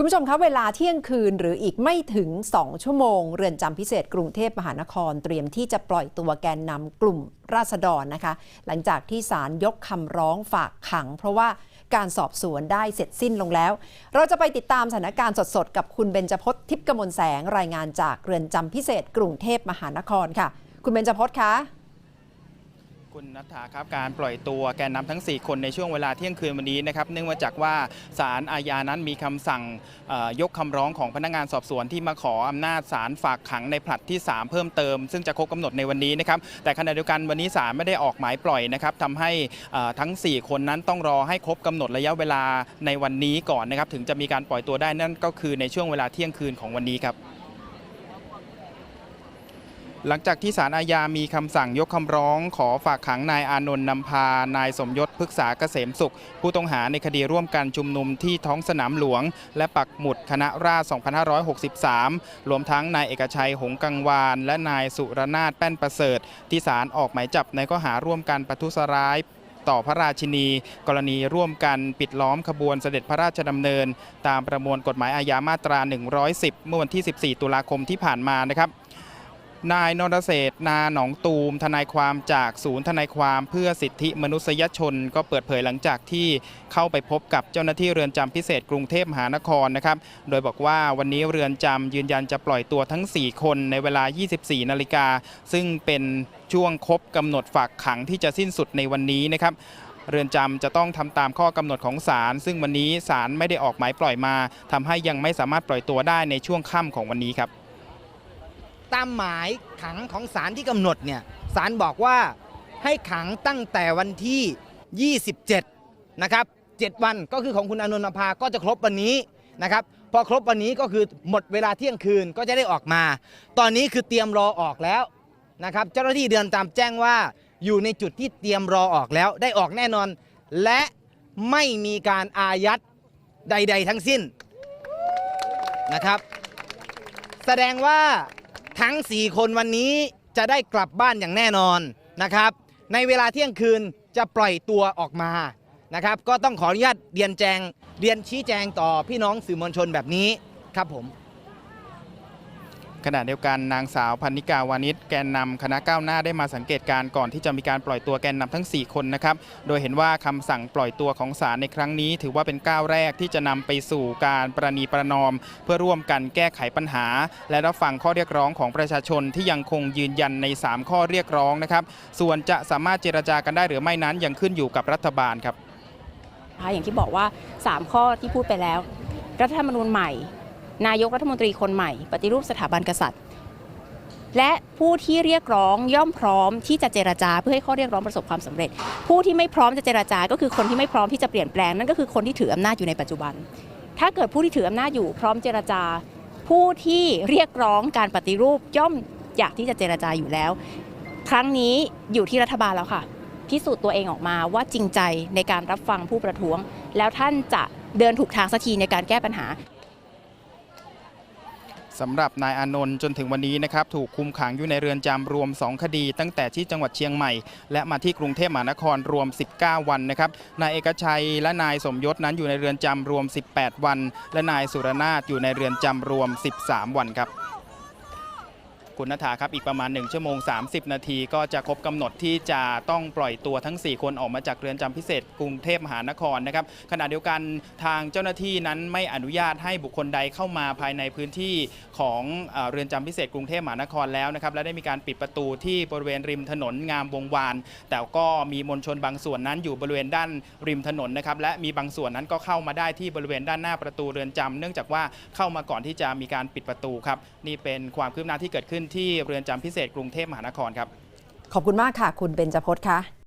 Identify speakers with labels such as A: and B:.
A: คุณผู้ชมคะเวลาเที่ยงคืนหรืออีกไม่ถึง 2 ชั่วโมง เรือนจำพิเศษกรุงเทพมหานครเตรียมที่จะปล่อยตัวแกนนำกลุ่มราษฎรนะคะ หลังจากที่ศาลยกคำร้องฝากขัง เพราะว่าการสอบสวนได้เสร็จสิ้นลงแล้ว เราจะไปติดตามสถานการณ์สดๆ กับคุณเบญจพจน์ทิพย์กมลแสงรายงานจากเรือนจำพิเศษกรุงเทพมหานครค่ะ คุณเบญจพจน์คะ
B: คุณนัทธาครับการปล่อยตัวแกนนำทั้ง 4 คนในช่วงเวลาเที่ยงคืนวันนี้นะครับเนื่องมาจากว่าศาลอาญานั้นมีคำสั่งยกคำร้องของพนักงานสอบสวนที่มาขออำนาจศาลฝากขังในผลัดที่ 3 เพิ่มเติม ซึ่งจะครบกำหนดในวันนี้นะครับแต่ขณะเดียวกันวันนี้ศาลไม่ได้ออกหมายปล่อยนะครับทำให้ทั้ง 4 คนนั้นต้องรอให้ครบกำหนดระยะเวลาในวันนี้ก่อนนะครับถึงจะมีการปล่อยตัวได้นั่นก็คือในช่วงเวลาเที่ยงคืนของวันนี้ครับ หลังจากที่ศาลอาญามีคำสั่งยกคำร้องขอฝากขังนายอานนท์นำพา นายสมยศพฤกษาเกษมสุข ผู้ต้องหาในคดีร่วมกันชุมนุมที่ท้องสนามหลวง และปักหมุดคณะราษฎร2563 รวมทั้งนายเอกชัยหงกังวาน และนายสุรนาถแป้นประเสริฐ ที่ศาลออกหมายจับในข้อหาร่วมกันประทุษร้ายต่อพระราชินี กรณีร่วมกันปิดล้อมขบวนเสด็จพระราชดำเนิน ตามประมวลกฎหมายอาญามาตรา 110 เมื่อวันที่ 14 ตุลาคมที่ผ่านมานะครับ นายนรเศษนาหนองตูม ทนายความจากศูนย์ทนายความเพื่อสิทธิมนุษยชน ก็เปิดเผยหลังจากที่เข้าไปพบกับเจ้าหน้าที่เรือนจำพิเศษกรุงเทพมหานครนะครับ โดยบอกว่าวันนี้เรือนจำยืนยันจะปล่อยตัวทั้ง 4 คนในเวลา 24 นาฬิกา ซึ่งเป็นช่วงครบกำหนดฝากขังที่จะสิ้นสุดในวันนี้นะครับเรือนจำจะต้องทำตามข้อกำหนดของศาลซึ่งวันนี้ศาลไม่ได้ออกหมายปล่อยมาทำให้ยังไม่สามารถปล่อยตัวได้ในช่วงค่ำของวันนี้ครับ
C: ตามหมายขังของศาลที่กำหนดเนี่ยศาลบอกว่าให้ขังตั้งแต่วันที่ 27 นะครับ 7 วันก็คือของคุณอนนนภาก็จะครบวันนี้นะครับ พอครบวันนี้ก็คือหมดเวลาเที่ยงคืนก็จะได้ออกมา ตอนนี้คือเตรียมรอออกแล้วนะครับ เจ้าหน้าที่เดือนจำแจ้งว่าอยู่ในจุดที่เตรียมรอออกแล้วได้ออกแน่นอน และไม่มีการอายัดใด ๆ ทั้งสิ้นนะครับ แสดงว่า ทั้ง 4 คนวันนี้จะได้กลับบ้านอย่างแน่นอนนะครับ ในเวลาเที่ยงคืนจะปล่อยตัวออกมานะครับ ก็ต้องขออนุญาตเรียนแจงเรียนชี้แจงต่อพี่น้องสื่อมวลชนแบบนี้ครับผม
B: ขณะเดียวกันนางสาวพันนิกาวานิชแกนนำคณะก้าวหน้าได้มาสังเกตการณ์ก่อนที่จะมีการปล่อยตัวแกนนำทั้ง 4 คนนะครับ โดยเห็นว่าคำสั่งปล่อยตัวของศาลในครั้งนี้ ถือว่าเป็นก้าวแรกที่จะนำไปสู่การประนีประนอม เพื่อร่วมกันแก้ไขปัญหา และรับฟังข้อเรียกร้องของประชาชนที่ยังคงยืนยันใน 3 ข้อเรียกร้องนะครับ ส่วนจะสามารถเจรจากันได้หรือไม่นั้นยังขึ้นอยู่กับรัฐบาลครับ
D: อย่างที่บอกว่า 3 ข้อที่พูดไปแล้ว รัฐธรรมนูญใหม่ นายกรัฐมนตรีคนใหม่ ปฏิรูปสถาบันกษัตริย์ และผู้ที่เรียกร้องย่อมพร้อมที่จะเจรจาเพื่อให้ข้อเรียกร้องประสบความสำเร็จ ผู้ที่ไม่พร้อมจะเจรจา ก็คือคนที่ไม่พร้อมที่จะเปลี่ยนแปลงนั่นก็คือคนที่ถืออำนาจอยู่ในปัจจุบัน ถ้าเกิดผู้ที่ถืออำนาจอยู่พร้อมเจรจา ผู้ที่เรียกร้องการปฏิรูปย่อมอยากที่จะเจรจาอยู่แล้ว ครั้งนี้อยู่ที่รัฐบาลแล้วค่ะพิสูจน์ตัวเองออกมาว่าจริงใจในการรับฟังผู้ประท้วง แล้วท่านจะเดินถูกทางสักทีในการแก้ปัญหา
B: สำหรับนายอานนท์จนถึงวันนี้นะครับถูกคุมขังอยู่ในเรือนจำรวม 2 คดี ตั้งแต่ที่จังหวัดเชียงใหม่ และมาที่กรุงเทพมหานครรวม 19 วันนะครับนายเอกชัยและนายสมยศนั้นอยู่ในเรือนจำรวม 18 วัน และนายสุรนาถอยู่ในเรือนจำรวม 13 วันครับ คุณนัฐาครับอีกประมาณ 1 ชั่วโมง 30 นาที ก็จะครบกำหนดที่จะต้องปล่อยตัวทั้ง 4 คนออกมาจากเรือนจำพิเศษ กรุงเทพมหานครนะครับขณะเดียวกันทางเจ้าหน้าที่นั้นไม่อนุญาตให้บุคคลใดเข้ามาภายในพื้นที่ของเอ่อเรือนจำพิเศษกรุงเทพมหานครแล้วนะครับและได้มีการปิดประตูที่บริเวณริมถนนงามวงวาน แต่ก็มีมวลชนบางส่วนนั้นอยู่บริเวณด้านริมถนนนะครับและมีบางส่วนนั้นก็เข้ามาได้ที่บริเวณด้านหน้าประตูเรือนจำเนื่องจากว่าเข้ามาก่อนที่จะมีการปิดประตูครับนี่เป็นความคืบหน้าที่เกิดขึ้นที่เรือนจำพิเศษกรุงเทพมหานครครับ
A: ขอบคุณมากค่ะ คุณเบญจพจน์คะ